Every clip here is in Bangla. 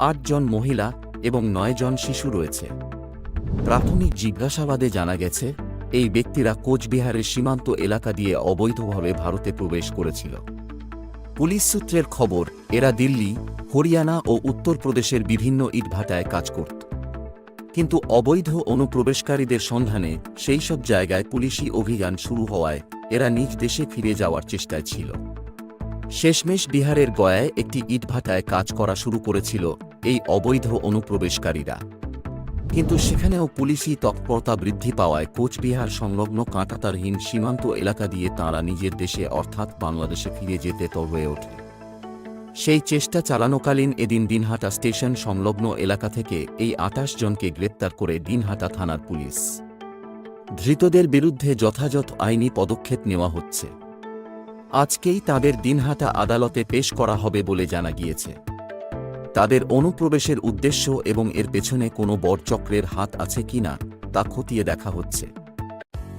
আটজন মহিলা এবং নয়জন শিশু রয়েছে। প্রাথমিক জিজ্ঞাসাবাদে জানা গেছে, এই ব্যক্তিরা কোচবিহারের সীমান্ত এলাকা দিয়ে অবৈধভাবে ভারতে প্রবেশ করেছিল। পুলিশ সূত্রের খবর, এরা দিল্লি, হরিয়ানা ও উত্তরপ্রদেশের বিভিন্ন ইটভাটায় কাজ করত। কিন্তু অবৈধ অনুপ্রবেশকারীদের সন্ধানে সেই সব জায়গায় পুলিশি অভিযান শুরু হওয়ায় এরা নিজ দেশে ফিরে যাওয়ার চেষ্টায় ছিল। শেষমেশ বিহারের গয়ায় একটি ইটভাটায় কাজ করা শুরু করেছিল এই অবৈধ অনুপ্রবেশকারীরা। কিন্তু সেখানেও পুলিশি তৎপরতা বৃদ্ধি পাওয়ায় কোচবিহার সংলগ্ন কাঁটাতারহীন সীমান্ত এলাকা দিয়ে তাঁরা নিজের দেশে অর্থাৎ বাংলাদেশে ফিরে যেতে তর হয়ে ওঠে। সেই চেষ্টা চালানোকালীন এদিন দিনহাটা স্টেশন সংলগ্ন এলাকা থেকে এই আটাশ জনকে গ্রেপ্তার করে দিনহাটা থানার পুলিশ। ধৃতদের বিরুদ্ধে যথাযথ আইনি পদক্ষেপ নেওয়া হচ্ছে। আজকেই তাদের দিনহাটা আদালতে পেশ করা হবে বলে জানা গিয়েছে। তাদের অনুপ্রবেশের উদ্দেশ্য এবং এর পেছনে কোনো বরচক্রের হাত আছে কিনা, তা খতিয়ে দেখা হচ্ছে।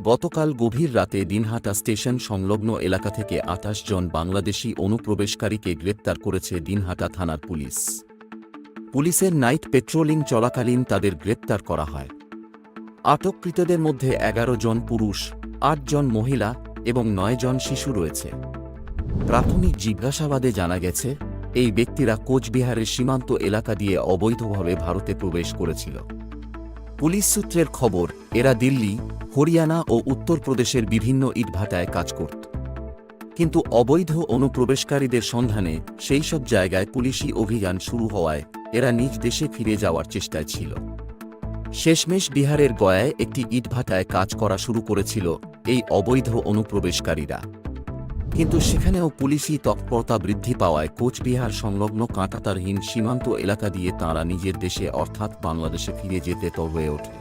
গতকাল গভীর রাতে দিনহাটা স্টেশন সংলগ্ন এলাকা থেকে আঠাশ জন বাংলাদেশি অনুপ্রবেশকারীকে গ্রেপ্তার করেছে দিনহাটা থানার পুলিশ। পুলিশের নাইট পেট্রোলিং চলাকালীন তাদের গ্রেপ্তার করা হয়। আটককৃতদের মধ্যে এগারো জন পুরুষ, আট জন মহিলা এবং নয় জন শিশু রয়েছে। প্রাথমিক জিজ্ঞাসাবাদে জানা গেছে, এই ব্যক্তিরা কোচবিহারের সীমান্ত এলাকা দিয়ে অবৈধভাবে ভারতে প্রবেশ করেছিল। পুলিশ সূত্রের খবর, এরা দিল্লি, হরিয়ানা ও উত্তরপ্রদেশের বিভিন্ন ইটভাটায় কাজ করত। কিন্তু অবৈধ অনুপ্রবেশকারীদের সন্ধানে সেই সব জায়গায় পুলিশি অভিযান শুরু হওয়ায় এরা নিজ দেশে ফিরে যাওয়ার চেষ্টায় ছিল। শেষমেশ বিহারের গয়ায় একটি ইটভাটায় কাজ করা শুরু করেছিল এই অবৈধ অনুপ্রবেশকারীরা। কিন্তু সেখানেও পুলিশি তৎপরতা বৃদ্ধি পাওয়ায় কোচবিহার সংলগ্ন কাঁটাতারহীন সীমান্ত এলাকা দিয়ে তাঁরা নিজের দেশে অর্থাৎ বাংলাদেশে ফিরে যেতে তর হয়ে ওঠে।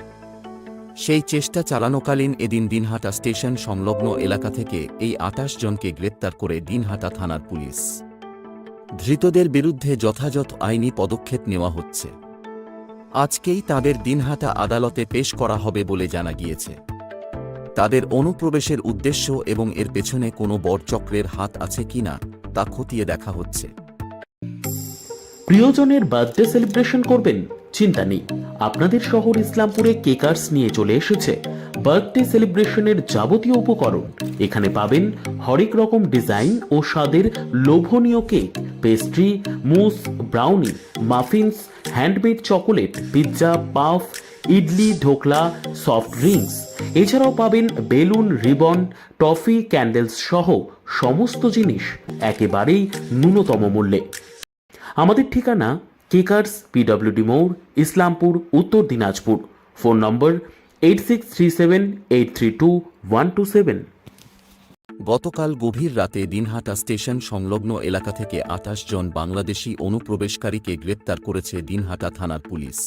সেই চেষ্টা চালানোকালীন এদিন দিনহাটা স্টেশন সংলগ্ন এলাকা থেকে এই আটাশ জনকে গ্রেপ্তার করে দিনহাটা থানার পুলিশ। ধৃতদের বিরুদ্ধে যথাযথ আইনি পদক্ষেপ নেওয়া হচ্ছে। আজকেই তাদের দিনহাটা আদালতে পেশ করা হবে বলে জানা গিয়েছে। তাদের অনুপ্রবেশের উদ্দেশ্য এবং এর পেছনে কোনো বরচক্রের হাত আছে কিনা তা খতিয়ে দেখা হচ্ছে। প্রিয়জনের বার্থডে সেলিব্রেশন করবেন, চিন্তা নেই। আপনাদের শহর ইসলামপুরে কেকার্স নিয়ে চলে এসেছে। বার্থডে সেলিব্রেশনের যাবতীয় উপকরণ। এখানে পাবেন হরেক রকম ডিজাইন ও স্বাদের লোভনীয় cake, pastry, mousse, brownie, muffins, handmade chocolate, pizza, puff idli, dhokla soft drinks এছাড়াও পাবেন বেলুন, রিবন, টফি ক্যান্ডেলস সহ সমস্ত জিনিস একেবারেই ন্যূনতম মূল্যে। আমাদের ঠিকানা কেকার্স পিডব্লিউডি মোড় Islampur, Uttar Dinajpur. Phone number eight six three seven eight three two one two seven গতকাল গভীর রাতে দিনহাটা স্টেশন সংলগ্ন এলাকা থেকে আঠাশ জন বাংলাদেশি অনুপ্রবেশকারীকে গ্রেপ্তার করেছে দিনহাটা থানার পুলিশ।